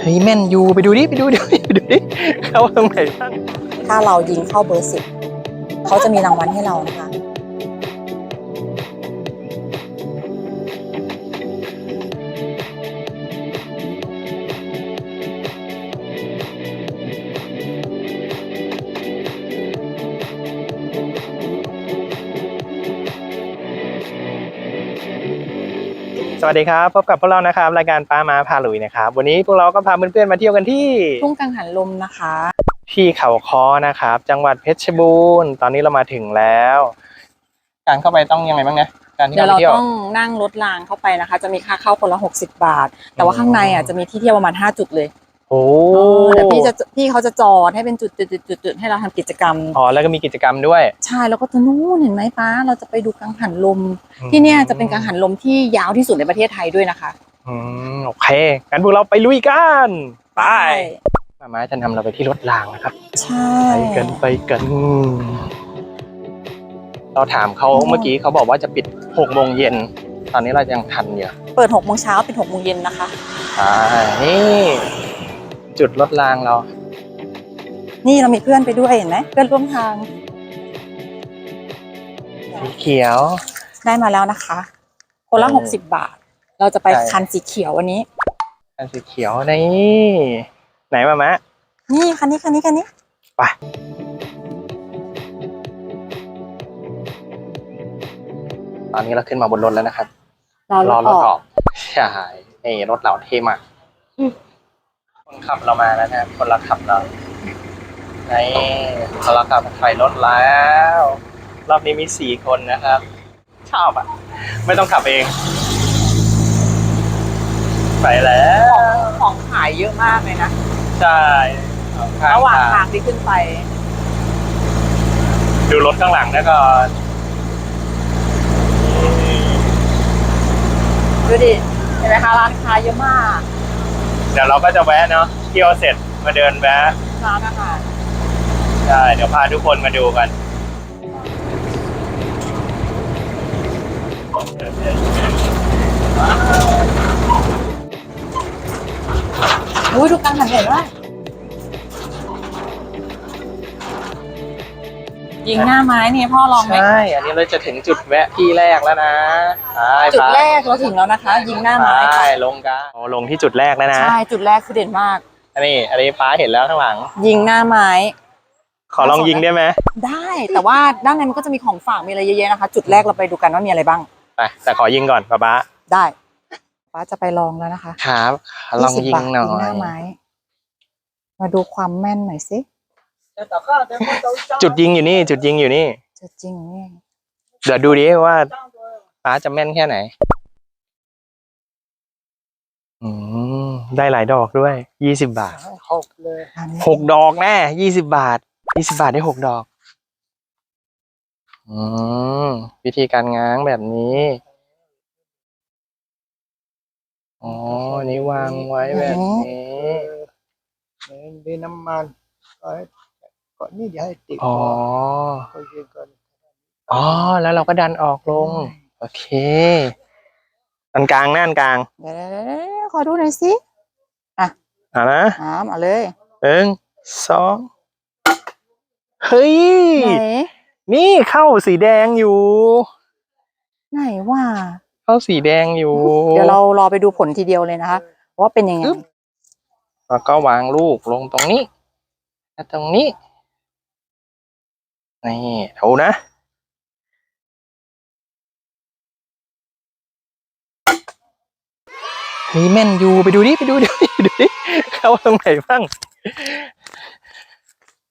เฮ้ยแม่นยูไปดูดิไปดูดิไปดูดิเขาตรงไหนบ้างถ้าเรายิงเข้าเบอร์สิบเขาจะมีรางวัลให้เรานะคะ วัสดีครับ พบกับพวกเรานะครับรายการป้ามาพาลุยนะครับ วันนี้พวกเราก็พาเพื่อนๆมาเที่ยวกันที่ทุ่งกังหันลมนะคะ ที่เขาคอนะครับ จังหวัดเพชรบูรณ์ตอนนี้เรามาถึงแล้ว การเข้าไปต้องยังไงบ้างนะการที่เดี๋ยวเราเราไปเที่ยว ต้องนั่งรถรางเข้าไปนะคะ จะมีค่าเข้าคนละ 60 บาท แต่ว่าข้างในอะจะมีที่เที่ยวประมาณ 5 จุดเลย โอ้เดี๋ยวพี่จะพี่เขาจะจอดให้เป็นจุดจุดจุดจุดจุดให้เราทำกิจกรรม อ๋อแล้วก็มีกิจกรรมด้วย ใช่แล้วก็จะนู่นเห็นไหมป้า เราจะไปดูกังหันลมที่เนี่ยจะเป็นกังหันลมที่ยาวที่สุดในประเทศไทยด้วยนะคะอืมโอเคงั้นพวกเราไปลุยกันไปมาม่าจะนำเราไปที่รถรางนะครับ ใช่ไปกันไปกัน เราถามเขาเมื่อกี้เขาบอกว่าจะปิดหกโมงเย็น ตอนนี้เรายังทันอยู่เปิด6โมงเช้าปิด6โมงเย็นนะคะใช่นี่ จุดรถรางเรา นี่เรามีเพื่อนไปด้วยเห็นไหมเพื่อนร่วมทางสีเขียว ได้มาแล้วนะคะคนละเออหกสิบบาท เราจะไปใช่ คันสีเขียววันนี้ อันสีเขียวนี่ไหนมามะ นี่คันนี้คันนี้คันนี้ไป ตอนนี้เราขึ้นมาบนรถแล้วนะครับเรารรอถรอถอกออกใช่นี่รถเราเท่มาก คนขับเรามาแล้วนะครับคนละขับเรานี่คนละขับใส่รถแล้ว รอบนี้มีสี่คนนะครับ ชอบอะ ไม่ต้องขับเอง ไปแล้วของขายเยอะมากเลยนะ ใช่ข้ระหว่างททางที่ขึ้นไป ดูรถข้างหลังแล้วก็ดูดิเห็นไหมคะร้านค้าเยอะมาก เดี๋ยวเราก็จะแวะเนาะเที่ยวเสร็จมาเดินแวะร้านอาหารใช่เดี๋ยวพาทุกคนมาดูกันอุ้ยดูกังหันเหญ่า ยิงหน้าไม้เนี่ยพ่อลองไหมใช่อันนี้เราจะถึงจุดแวะที่แรกแล้วนะใช่จุดแรกเราถึงแล้วนะคะ ยิงหน้าไม้ใช่ค่ะลงกันโอ้ลงที่จุดแรกแล้วนะใช่จุดแรกคือเด่นมากอันนี้อันนี้ฟ้าเห็นแล้วข้างหลัง ยิงหน้าไม้ขอลองยิงได้ไหมได้แต่ว่าด้านในมันก็จะมีของฝากมีอะไรเยอะๆนะคะ จุดแรกเราไปดูกันว่ามีอะไรบ้างไปแต่ขอยิงก่อนป๊าป๊าได้ป้าจะไปลองแล้วนะคะ ครับขอลอง20ยิงบาทหน่อยิงหน้ายไม้มาดูความแม่นหน่อยสิ จุดยิงอยู่นี่จุดยิงอยู่นี่จะจริงนี่เดี๋ยวดูดิว่าป้าจะแม่นแค่ไหน อืมได้หลายดอกด้วย ยี่สิบบาทอันนี้หกดอกแน่ยี่สิบาท ยี่สิบาทได้หกดอก อืม วิธีการง้างแบบนี้ อ๋อ นี่วางไว้แบบนี้มีน้ำมันก็ให้ ก่อนนี่อย่าให้ติดอ๋อก็ยิงก่อนอ๋อ แล้วเราก็ดันออกลง โอเคอันกลางหน้าอันกลางเดี๋ยวๆๆขอดูหน่อยสิอะนะน้ำเอาเลยหนึ่งสองเฮ้ยไหนนี่เข้าสีแดงอยู่ ไหนว่า เข้าสีแดงอยู่ เดี๋ยวเรารอไปดูผลทีเดียวเลยนะคะว่าเป็นยังไงอึ๊บแล้วก็วางลูกลงตรงนี้และตรงนี้ นี่เอานะเฮ้ยแม่นยูไปดูดิ ไปดูดิไปดูดิเข้าตรงไหนบ้าง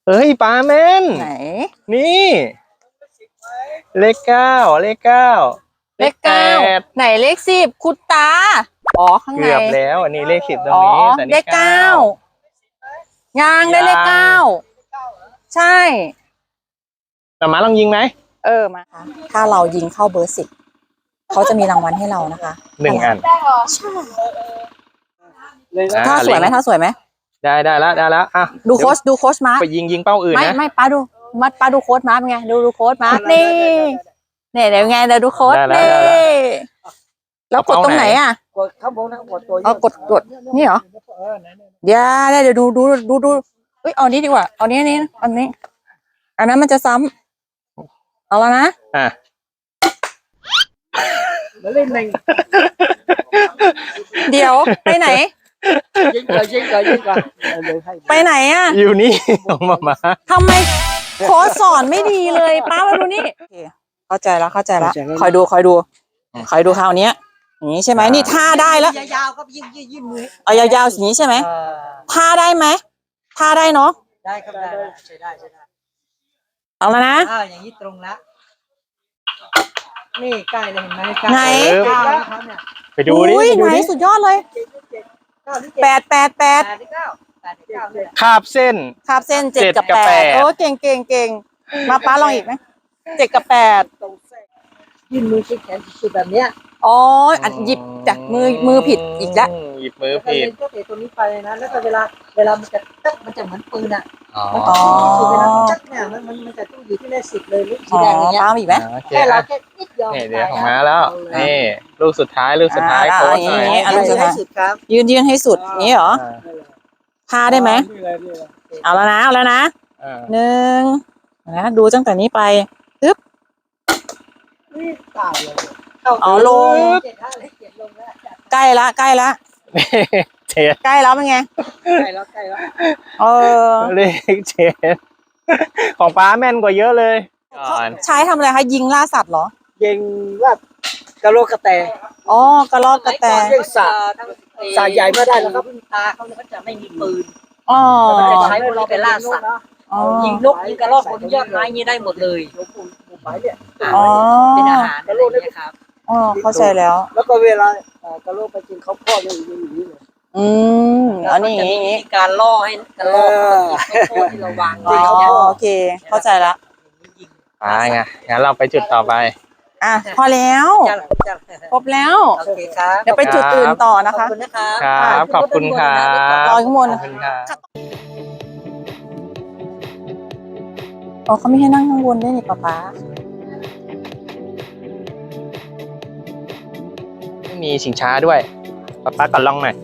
เฮ้ยปลาแม่น ไหน นี่ เลขเก้าเลขเก้าเลขเก้าแปดไหนเลขสิบคุณตา อ๋อ ข้างใน เกือบแล้วอันนี้เลขสิบตรงอ๋อ นี้แต่นี่เลขเก้ายังได้เลขยังเก้า ใช่ แต่มาลองยิงไหมเออมาค่ะถ้าเรายิงเข้าเบอร์สิบเขาจะมีรางวัลให้เรานะคะหนึ่งอัน ใช่อ่ถ้าสวยไหมลิงถ้าสวยไหมได้ได้แล้วได้แล้วอะดูโค้ชดูโค้ชมาร์คไปยิงยิงเป้าอื่นไม่นะไม่ป้าดูมัดป้าดูโค้ชมาร์คเป็นไงดูดูโค้ชมาร์คนี่เนี่ยเดี๋ยวไงเดี๋ยวดูโค้ชได้แล้วนี่ได้แล้วแล้วกดตรงไหนอะกดข้างบนนะกดตัวเอากดกดนี่เหรอเออไหนๆเดี๋ยวเดี๋ยวดูดูดูดูเฮ้ยเอานี้ดีกว่าเอานี้นี้อันนี้ อันนั้นมันจะซ้ำ เอาแล้วนะ อะ มาเล่นหนึ่งเดี๋ยวไปไหน ยิงก่อนยิงก่อนยิงก่อนเอาเลยให้ไปไหนอะอยู่นี่ ของมามาทำไมโค้ชสอนไม่ดีเลยป้ามาดูนี่โอเคเข้าใจแล้วเข้าใจแล้วคอยดูคอยดูคอยดูคราวเนี้ยอย่างนี้ใช่ไหมนี่ท่าได้แล้วยาวๆก็ยิงยิงยิงมือเอายาวๆอย่างนี้ใช่ไหมอ่าท่าได้ไหมท่าได้เนาะได้ครับได้ได้ใช้ได้ใช้ได้ เอาแล้วนะ อ่าอย่างนี้ตรงละนี่ใกล้เลยเห็นไหมใกล้ไหน เก้าแล้วครับเนี่ยไปดูดิอุ้ยไปดูไหนดิสุดยอดเลยเจ็ดเจ็ดเก้าหรือเจ็ดแปดแปดแปดแปดหรือเก้าแปดหรือเก้าเนี่ย คาบเส้น คาบเส้นเจ็ดเจ็ดกับกับแปแปดด โอ้เก่งเก่งเก่งมาป้าลองอีกไหมเจ็ดกับแปดตรงเส้นยื่นมือชิดแขนสุดแบบเนี้ยอ๋ออันหยิบจากมือมือผิดอีกแล้วหยิบมือแล้วก็ผิดเล่นก็เตะตัวนี้ไปนะ แล้วก็เวลาเวลามันจะตึ๊กมันจะเหมือนปืนอะอ๋อมันอ๋จะอคือเวลามันตึ๊กเนี่ยมันมันมันจะต้องอยู่ที่เลขสิบเลยลูกสีอ๋อแดงอย่างเงี้ยป้ามีอีกไหมโอเคแค่เราอะแค่นิดเดียวนี่เดี๋ยวของมาแล้วนี่ลูกสุดท้ายลูกสุดท้ายอ่าโค้ชอย่างหน่อยนี้อันนี้ให้สุดครับยืนยืนให้สุดอย่างนี้เหรออ่าท่าได้ไหมนี่เลยนี่เลยเอาแล้วนะเอาแล้วนะอ่าหนึ่งนะดูตั้งแต่นี้ไปนี่ตายเลยเข้า อ๋อลง เจ็ดห้าเลขเจ็ดลงแล้วใกล้ละใกล้ละเจ็ดใกล้แล้วเป็นไง ใกล้แล้วใกล้แล้วเออ เลขเจ็ดของป้าแม่นกว่าเยอะเลยก่อนใช้ทำอะไรคะยิงล่าสัตว์เหรอ ยิงว่ากระโหลกกระแต อ๋อกระรอกกระแตเรียกสาสาใหญ่ไม่ได้แล้วครับ ตาเขาเนี่ยเขาจะไม่มีปืนอ๋อมันจะใช้พวกนี้ไปล่าสัตว์ อ๋อยิงนกยิงกระรอกบนยอดไม้นี่ได้หมดเลยเนี่ย อ๋อ เป็นอาหารอะไรอย่างเงี้ยครับ อ๋อเข้าใจแล้ว แล้วก็เวลาเอ่อกระโหลกไปกินเขาพ่อเนี่ยอย่างนี้เลย อืมอันนี้อย่างนี้อย่างนี้มีการล่อให้กระโหลกเขาโคตรที่เราวางอ๋ไว้อเนี่ยโอเค เข้าใจละไปไงงั้นเราไปจุดต่อไป อะพอแล้วจ้าจ้าครบแล้ว โอเคครับเดี๋ยวไปจุดอื่นต่อขนะอบคะ คุณนะครับครับ ขอบคุณครับรอข้างบน ขอบคุณครับ อ๋อเขาไม่ให้นั่งข้างบนด้วยนี่ป๊าป๊า มีชิงช้าด้วยป้าป้าก่อนลองหน่อย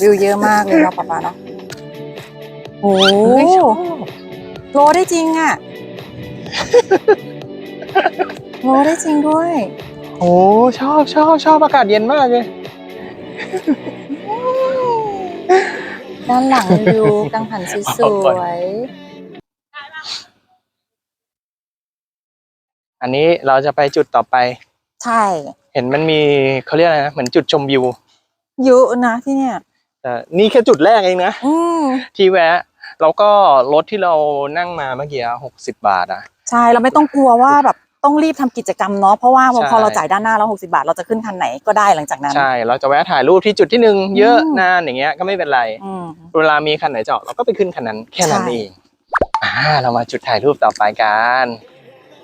วิวเยอะมากเลยเนาะป๊าป๊าเนาะโอ้เฮ้ยชอบ โลได้จริงอะโลได้จริงด้วย โอ้ชอบชอบชอบอากาศเย็นมากเลย ด้านหลังวิวกังหันสวยอันนี้เราจะไปจุดต่อไป ๆใช่เห็นมันมีเขาเรียกอะไรนะเหมือนจุดชมวิวเยอะนะที่เนี่ยแต่นี่แค่จุดแรกเองนะอืมที่แวะแล้วก็รถที่เรานั่งมาเมื่อกี้หกสิบาทอะใช่เราไม่ต้องกลัวว่าแบบต้องรีบทำกิจกรรมเนาะเพราะว่าใช่พอเราจ่ายด้านหน้าแล้วหกสิบาท เราจะขึ้นคันไหนก็ได้หลังจากนั้นใช่เราจะแวะถ่ายรูปที่จุดที่หนึ่งเยอะอืมนานอย่างเงี้ยก็ไม่เป็นไรอืมเวลามีคันไหนจอดเราก็ไปขึ้นคันนั้นแค่นั้นใช่เองอ่าเรามาจุดถ่ายรูปต่อไปกัน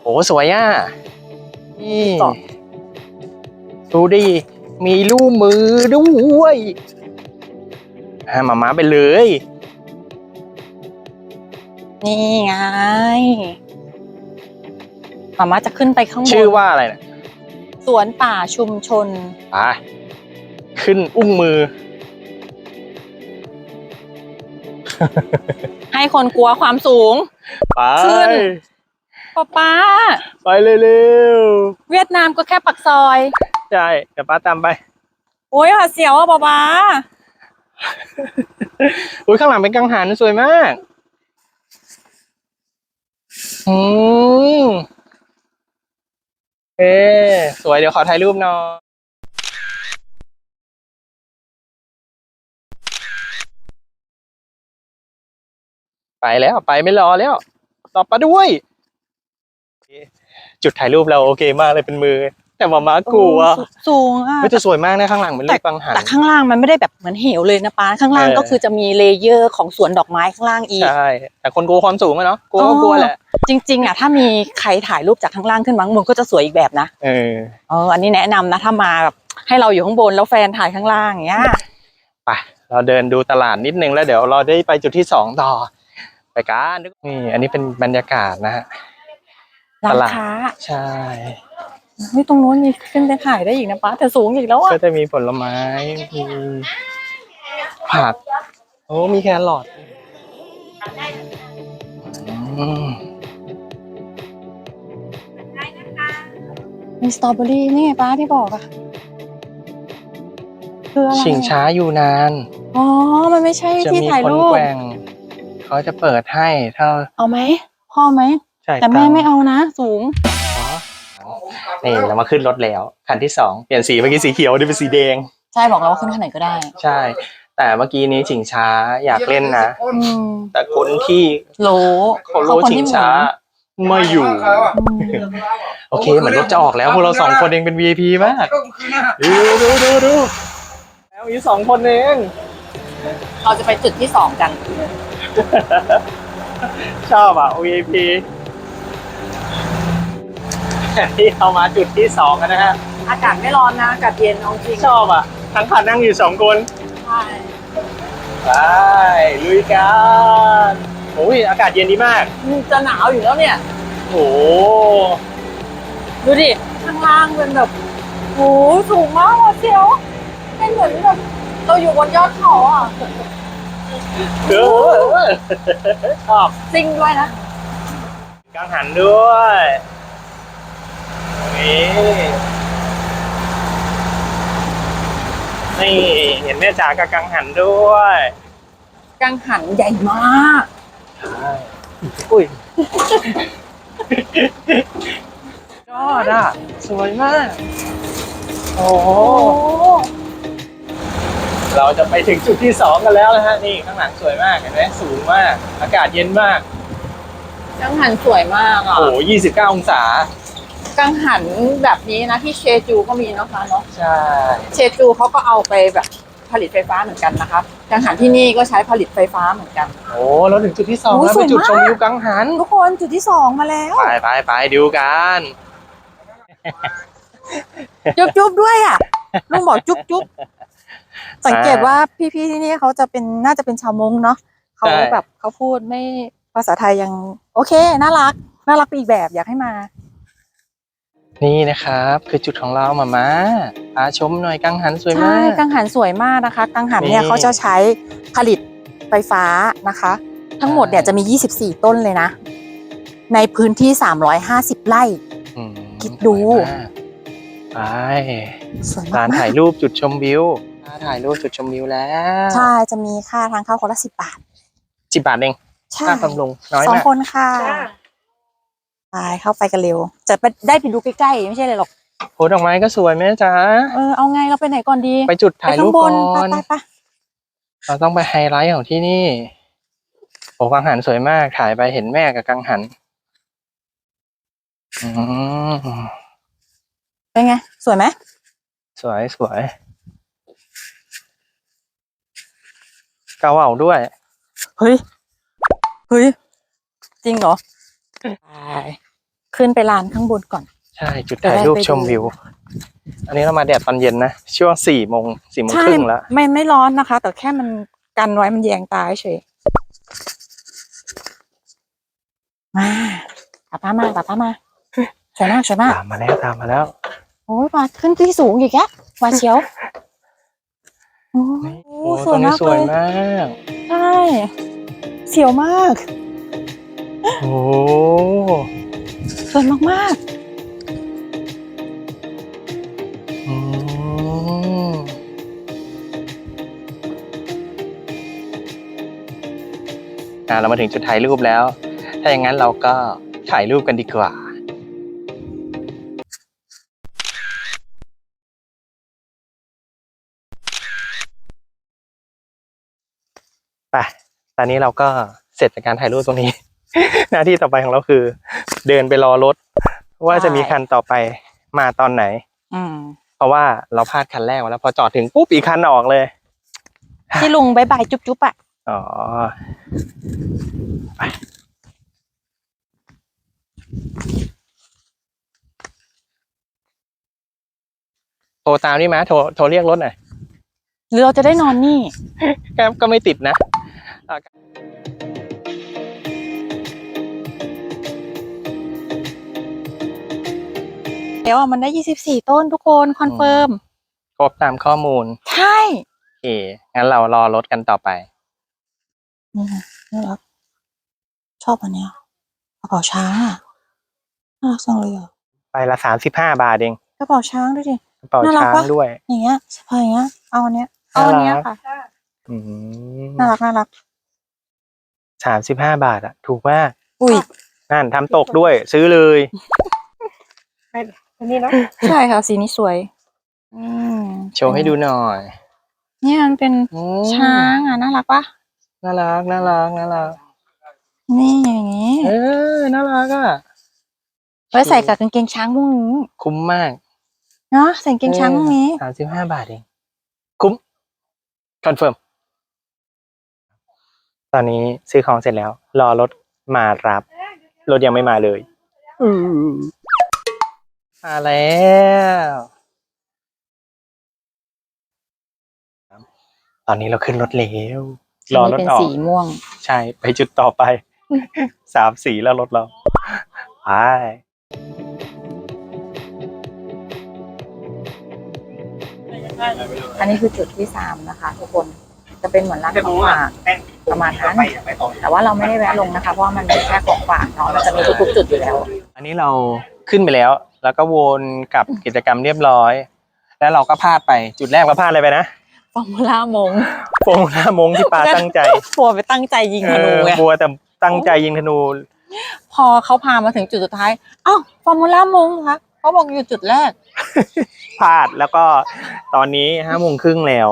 โอ้สวยอะนี่เกาะ ดูดิ มีรูปมือด้วยอ่ามามาไปเลย นี่ไงมาม่าจะขึ้นไปข้างบนชื่อว่าอะไรเนี่ยสวนป่าชุมชนไปขึ้นอุ้งมือ ให้คนกลัวความสูง ไป ขึ้น ป้าป้าไปเร็วเวียดนามก็แค่ปักซอย ๆใช่เดี๋ยวป้าตามไปโอ้ยหวาดเสียวอะป้าป้าอุ้ยข้างหลังเป็นกังหันสวยมากอืมเอ๊สวยเดี๋ยวขอถ่ายรูปหน่อยไปแล้วไปไม่รอแล้วตอบมาด้วย จุดถ่ายรูปเราโอเคมากเลยเป็นมือ แต่มามากลัวโอ้สูงอะไม่จะสวยมากนะข้างหลังเป็นรูปกังหันแต่ข้างล่างมันไม่ได้แบบเหมือนเหวเลยนะป้าข้างล่างเออก็คือจะมีเลเยอร์ของสวนดอกไม้ข้างล่างอีกใช่แต่คนกลัวความสูงอะเนาะกลัวก็กลัวแหละจริงๆอะถ้ามีใครถ่ายรูปจากข้างล่างขึ้นมาข้างบนก็จะสวยอีกแบบนะเออเอออันนี้แนะนำนะถ้ามาแบบให้เราอยู่ข้างบนแล้วแฟนถ่ายข้างล่างอย่างเงี้ยไปเราเดินดูตลาดนิดนึงแล้วเดี๋ยวเราได้ไปจุดที่สองต่อไปกันนี่อันนี้เป็นบรรยากาศนะฮะ ร้าตนลาดค้าใช่เฮ้ยตรงนู้นมีขึ้นไปถ่ายได้อีกนะป้าแต่สูงอีกแล้วอะก็จะมีผลไม้มีผักโอ้มีแครอทอืมมีสตรอเบอรี่นี่ไงป้าที่บอกอะคืออะไรชิงช้าอยู่นาน อ๋อ มันไม่ใช่จะที่มีถ่ายคนรูปแกว่งเขาจะเปิดให้ถ้าเอาไหมพ่อไหม จ่ายแต่แม่ตังค์ไม่เอานะสูงอ๋อนี่เรามาขึ้นรถแล้ว คันที่สองเปลี่ยนสีเมื่อกี้สีเขียวนี่เป็นสีแดง ใช่บอกแล้วว่าขึ้นขนาดไหนก็ได้ ใช่ แต่เมื่อกี้นี้ชิงช้าอยากเล่นนะอืมแต่คนที่โหลเขารู้ชิงช้าไม่อยู่อืมโอเคเหมือนรถจะออกแล้วพวกเราสองคนเองเป็น VIP มากดูดูดูดูแล้วมีสองคนเองเราจะไปจุดที่สองกัน ชอบอะ VIP ที่เรามาจุดที่สองกันนะฮะอากาศไม่ร้อนนะอากาศเย็นเอาจริงชอบอะ ทั้งคันนั่งอยู่สองคนใช่ไปลุยกันโอ้ยอากาศเย็นดีมากจะหนาวอยู่แล้วเนี่ย โอ้ดูดิ ข้างล่างเป็นแบบโหสูงมากว่ะเชียวเป็นเหมือนแบบเราอยู่บนยอดเขาอะเออชอบซิ่งด้วยนะกังหันด้วย นี่นี่เห็นแม่จ๋ากับกังหันด้วยกังหันใหญ่มากอุ้ยยอดอะ สวยมาก โอ้โหโอ้เราจะไปถึงจุดที่สองกันแล้วนะฮะ นี่ข้างหลังสวยมากเห็นไหมสูงมาก อากาศเย็นมากกังหันสวยมากอะ โอ้โหยี่สิบเก้าองศา กังหันแบบนี้นะที่เชจูก็มีเนาะคะเนาะใช่เชจูเขาก็เอาไปแบบผลิตไฟฟ้าเหมือนกันนะคะกังหันที่นี่ก็ใช้ผลิตไฟฟ้าเหมือนกัน โอ้เราถึงจุดที่สองโอ้แล้วสไปวยจุดชมมากวิวกังหัน ทุกคนจุดที่สองมาแล้ว ไปไปไปดูกันจุ๊บจุ๊บด้วยอะลุงบอกจุ๊บจุ๊บสังเกตว่าพี่ๆที่นี่เขาจะเป็นน่าจะเป็นชาวมงเนาะเขาแบบเขาพูดไม่ภาษาไทยยัง โอเค น่ารัก น่ารักไปอีกแบบอยากให้มา นี่นะครับ คือจุดของเรามามาพาชมหน่อยกังหันสวยใช่มากกังหันสวยมากนะคะ กังหันเนี่ยนี่เขาจะใช้ผลิตไฟฟ้านะคะ ทั้งหมดเนี่ยจะมี 24 ต้นเลยนะ ในพื้นที่ 350 ไร่อืมคิดดูสวยมากไปสวยร้านมากถ่ายรูปจุดชมวิวร้านถ่ายรูปจุดชมวิวแล้วๆใช่ จะมีค่าทางเข้าคนละสิบบาทสิบบาทเองใช่ค่าบำรุงน้อยสองมากคนค่ะ ไปเข้าไปกันเร็ว จะไปได้ไปดูใกล้ๆไม่ใช่เลยหรอกโพดอกไม้ก็สวยแม่จ๋าเออเอาไงเราไปไหนก่อนดี ไปจุดถ่ายรูปไปก่ข้างบอนไปไปไปเราต้องไปไฮไลท์ของที่นี่โอ้กังหันสวยมากถ่ายไปเห็นแม่กับกังหันอืมเป็นไง สวยไหมสวยสวยเกาเหลาด้วย เฮ้ย เฮ้ย จริงเหรอไป ขึ้นไปลานข้างบนก่อน ใช่ จุดถ่ายรูปจะได้ไปชมวิว อันนี้เรามาแดดตอนเย็นนะ ช่วงสี่โมงสี่โมงใช่ครึ่งแล้ว ไม่ไม่ร้อนนะคะ แต่แค่มันกันไว้มันแยงตาเฉยมาป้าป้ามาป้าป้ามาสวยมากสวยมากตามมาแล้วตามมาแล้วโอ้ยมาขึ้นที่สูงอีกแล้วมาเชียวโอ้ยโอ้สตรวยงนี้มากสเลวยยมากใช่เสียวมาก โอ้ สวยมากอืมอ่าเรามาถึงจุดถ่ายรูปแล้ว ถ้าอย่างนั้นเราก็ถ่ายรูปกันดีกว่า ไป ตอนนี้เราก็เสร็จจากการถ่ายรูปตรงนี้ หน้าที่ต่อไปของเราคือ เดินไปรอรถ ว่าจะมีคันต่อไปมาตอนไหนๆอืมเพราะว่าเราพลาดคันแรกมาแล้วพอจอดถึงปุ๊บอีกคันออกเลยที่ลุงบายบายจุ๊บจุ๊บๆอะอ๋อไปโทรตามนี่มาโทรโทรเรียกรถหน่อยหรือเราจะได้นอนนี่แก๊ปก็ไม่ติดนะ อะเดี๋ยวอะมันได้ยี่สิบสี่ต้นทุกคนคอนเฟิร์มครบตามข้อมูล ใช่โอเคงั้นเรารอรถกันต่อไปนี่ค่ะน่ารักชอบอันเนี้ยกระเป๋าช้างอะน่ารักจังเลยอะไปละสามสิบห้าบาทเองกระเป๋าช้างดูดิกระเป๋าน่ารักช้างปะด้วย อย่างเงี้ยสะพายอย่างเงี้ย เอาอันเนี้ยเอาอันเนี้ยน่ารักค่ะอืมน่ารักน่ารักสามสิบห้าบาทอะถูกมากอุ้ยนั่นทำตกด้วย ซื้อเลย อันนี้เนาะใช่ค่ะ สีนี้สวย อืมโชว์ให้ดูหน่อย เนี่ยมันเป็นอืมช้างอะน่ารักปะน่ารักน่ารักน่ารักนี่อย่างงี้เออน่ารักอะไว้ใส่กับกางเกงช้างพวกนี้คุ้มมากเนาะใส่กางเกงช้างพวกนี้ สามสิบห้าบาทเอง คุ้มคอนเฟิร์ม ตอนนี้ซื้อของเสร็จแล้ว รอรถมารับ รถยังไม่มาเลย มาแล้วตอนนี้เราขึ้นรถแล้วรอรถเป็นออกสีม่วง ใช่ไปจุดต่อไป สามสีแล้วรถเราไปอันนี้คือจุดที่สามนะคะทุกคนจะเป็นเหมือนร้านของฝากประมาณนั้นแต่ว่าเราไม่ได้แวะลงนะคะ เพราะว่ามันเป็นแค่ของฝากเนาะมันจะมีทุกๆจุดอยู่แล้ว อันนี้เราขึ้นไปแล้ว แล้วก็วนกลับกิจกรรมเรียบร้อย แล้วเราก็พลาดไปจุดแรกเราพลาดอะไรไปนะฟอร์มูล่ามงโฟงหน้ามงที่ปาตั้งใจฟัวไปตั้งใจยิงธนูไงเออบัวแต่ตั้งใจยิงธนู พอเขาพามาถึงจุดสุดท้ายอ้าวฟอร์มูล่ามงคะเขาบอกอยู่จุดแรกพลาดแล้วก็ตอนนี้ห้าโมงครึ่งแล้ว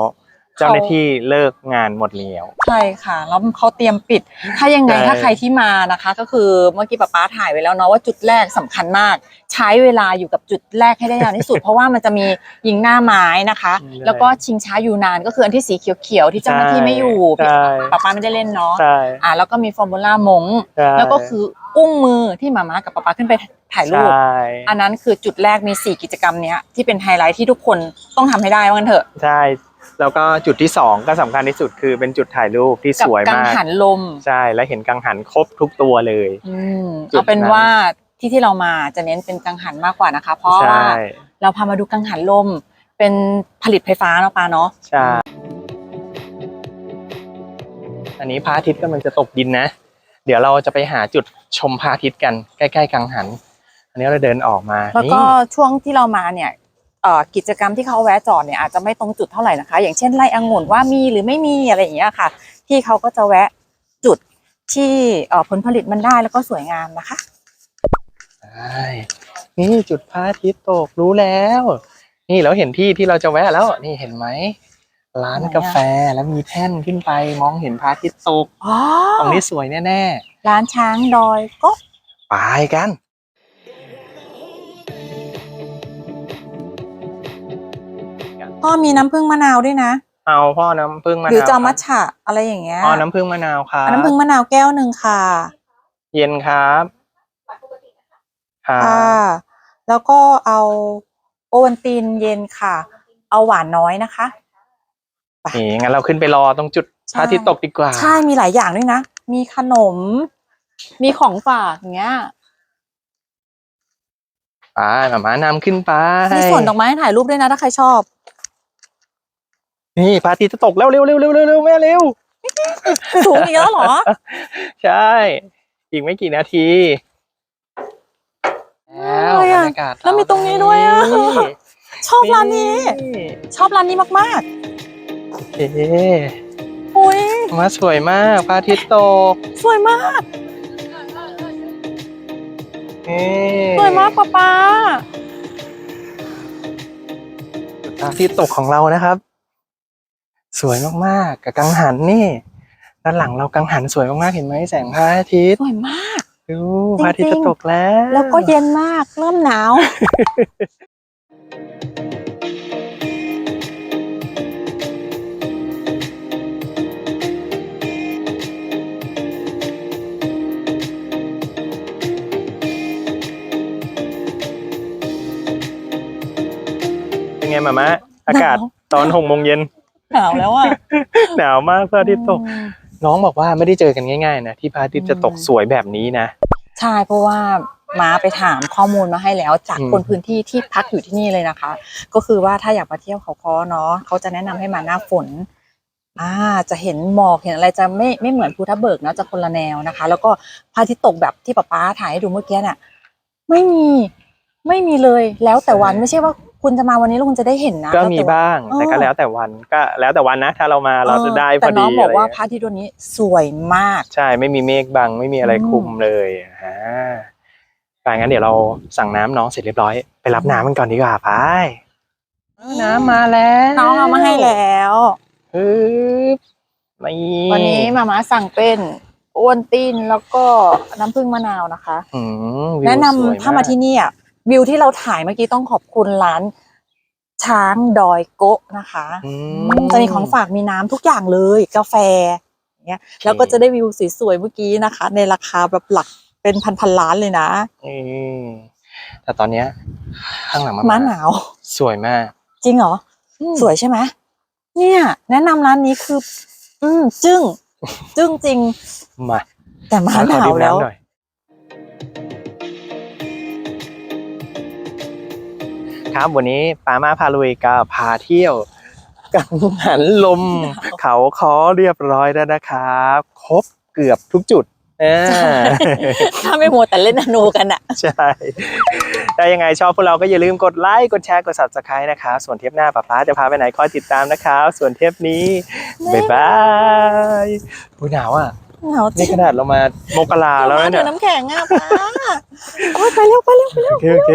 เจ้าหน้าที่เลิกงานหมดแล้วใช่ค่ะแล้วเขาเตรียมปิด ถ้ายังไงใช่ถ้าใครที่มานะคะ ก็คือเมื่อกี้ป๊าป๊าถ่ายไว้แล้วเนาะว่าจุดแรกสำคัญมาก ใช้เวลาอยู่กับจุดแรกให้ได้นานที่สุด เพราะว่ามันจะมียิงหน้าไม้นะคะ แล้วก็ชิงช้าอยู่นานก็คืออันที่สีเขียวๆที่เจ้าหน้าที่ไม่อยู่ใช่ป๊าป๊าไม่ได้เล่นเนาะใช่อ่าแล้วก็มีฟอร์มูล่ามงใช่แล้วก็คืออุ้งมือที่หมาม้ากับป๊าป๊าขึ้นไปถ่ายรูปใช่อันนั้นคือจุดแรกมี 4 กิจกรรมเนี้ยที่เป็นไฮไลท์ที่ทุกคนต้องทำให้ได้ว่างั้นเถอะ ใช่ แล้วก็จุดที่สองก็สำคัญที่สุดคือเป็นจุดถ่ายรูปที่กัสวยกังมาก หันลมใช่แล้วเห็นกังหันครบทุกตัวเลย อืมจุดเอาเป็นนั้นว่าที่ที่เรามาจะเน้นเป็นกังหันมากกว่านะคะ เพราะใช่ว่าเราพามาดูกังหันลม เป็นผลิตไฟฟ้าเนาะปาเนาะ ใช่ อันนี้พระอาทิตย์กำลังจะตกดินนะ เดี๋ยวเราจะไปหาจุดชมพระอาทิตย์กันใกล้ๆกังหัน อันนี้เราเดินออกมาแล้วก็นี่ช่วงที่เรามาเนี่ยเอ่อ กิจกรรมที่เขาแวะจอดเนี่ยอาจจะไม่ตรงจุดเท่าไหร่นะคะ อย่างเช่นไร่องุ่นว่ามีหรือไม่มีอะไรอย่างเงี้ยค่ะ ที่เขาก็จะแวะจุดที่เอ่อผลผลิตมันได้แล้วก็สวยงามนะคะใช่นี่จุดพระอาทิตย์ตกรู้แล้ว นี่เราเห็นที่ที่เราจะแวะแล้วนี่เห็นไหมร้านไหนอะกาแฟแล้วมีแท่นขึ้นไปมองเห็นพระอาทิตย์ตกอ๋อตรงนี้สวยแน่ร้านช้างดอยก็ๆไปกัน พ่อมีน้ำผึ้งมะนาวด้วยนะ เอาพ่อน้ำผึ้งมะนาวหรือจะเอาคมัรัทบฉะอะไรอย่างเงี้ยอ๋อน้ำผึ้งมะนาวครับเอาน้ำผึ้งมะนาวแก้วหนึ่งค่ะ เย็นครับครัค่ะบแล้วก็เอาโอวันตินเย็นค่ะ เอาหวานน้อยนะคะนี่งั้นเราขึ้นไปรอตรงจุดพระอาทิตย์ตกดีกว่า ใช่มีหลายอย่างด้วยนะ มีขนม มีของฝากอย่างเงี้ยไปหมามานำขึ้นไปมีสวนดอกไม้ให้ถ่ายรูปด้วยนะถ้าใครชอบ นี่พระอาทิตย์จะตกแล้วเร็วเร็วเร็วเร็วเร็วแม่เร็วสูงอีกแล้วเหรอ ใช่ อีกไม่กี่นาทีแล้วอะไรบรอะรยากาศแล้วมีตรงนี้ด้วยอะชอบร้านนี้ ชอบร้านนี้มากเอ๊ะๆอุ้ยมาสวยมากพระอาทิตย์ตก สวยมากเอ๊ะสวยมากป้าป้าพระอาทิตย์ตกของเรานะครับ สวยมากๆ กับกังหันนี่ ด้านหลังเรากังหันสวยมากๆ เห็นไหมแสงพระอาทิตย์สวยมากดูพระอาทิตย์จะตกแล้ว แล้วก็เย็นมากเริ่มหนาว เป็นไงหมามะอากาศหนาวตอนหกโมงเย็น หนาวแล้วอะหนาวมากพระอาทิตย์ตกอืมน้องบอกว่าไม่ได้เจอกันง่ายๆนะที่พระอาทิตย์จะตกสวยแบบนี้นะใช่เพราะว่าม้าไปถามข้อมูลมาให้แล้วจากอืมคนพื้นที่ที่พักอยู่ที่นี่เลยนะคะ ก็คือว่าถ้าอยากมาเที่ยวเขาคอเนาะเขาจะแนะนำให้มาหน้าฝนอ่าจะเห็นหมอกเห็นอะไรจะไม่ไม่เหมือนภูทับเบิกเนาะจะคนละแนวนะคะ แล้วก็พระอาทิตย์ตกแบบที่ป๊าป๊าถ่ายให้ดูเมื่อกี้เนี่ยไม่มีไม่มีเลยแล้วแต่วันไม่ใช่ว่า คุณจะมาวันนี้แล้วคุณจะได้เห็นนะก็มีแล้วแต่วันบ้างเออแต่ก็แล้วแต่วันก็แล้วแต่วันนะ ถ้าเรามาเราจะได้พแต่อน้ดีองบอกว่าะไรพระอาทิตย์ดวงนี้สวยมาก ใช่ไม่มีเมฆบังไม่มีอะไรอืมคุมเลยอ่าไปงั้นเดี๋ยวเราสั่งน้ำน้องเสร็จเรียบร้อย ไปรับน้ำกันก่อนดีกว่าไปน้ำมาแล้วน้องเอามาให้แล้วฮึบนี่วันนี้มาม่าสั่งเป็นอ้วนตีนแล้วก็น้ำผึ้งมะนาวนะคะอืมวิวแนะนำสวยถ้ามาที่นี่อะ วิวที่เราถ่ายเมื่อกี้ต้องขอบคุณร้าน ช้างดอยโกะนะคะอืจะมีของฝากมีน้ำทุกอย่างเลย กาแฟอย่างเงี้ยแล้วก็จะได้วิวสวยๆเมื่อกี้นะคะ ในราคาแบบหลักเป็นพันๆล้านเลยนะอืมแต่ตอนเนี้ยข้างหลังม้ามาหนาว สวยมาก จริงเหรออสวยใช่ไหมเนี่ย แนะนำร้านนี้คือ อืม จึ้ง จึ้งจริงมาแต่ม้าหขอนาดื่วมแล้ว ครับ วันนี้ปามาพาลุยก็พาเที่ยวกังหันลม เขาคอเรียบร้อยแล้วนะครับครบเกือบทุกจุดอ่าถ้าไม่มัวแต่เล่นอโนกันอะใช่ถ้ายังไงชอบพวกเราก็อย่าลืมกดไลค์ กดแชร์ กด subscribe นะครับ ส่วนเทปหน้าป้าป๊าจะพาไปไหนคอยติดตามนะครับ ส่วนเทปนี้ บ๊ายบายอุ๊ยหนาวอะ เหงาจรินี่งขนาดเรามาโมกลาแล้วเนี่ยน้ำแข็งอะป้าไปเร็วไปเร็วไปเร็วโอเคโอเค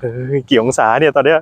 เออกี่องศาเนี่ยตอนเนี้ย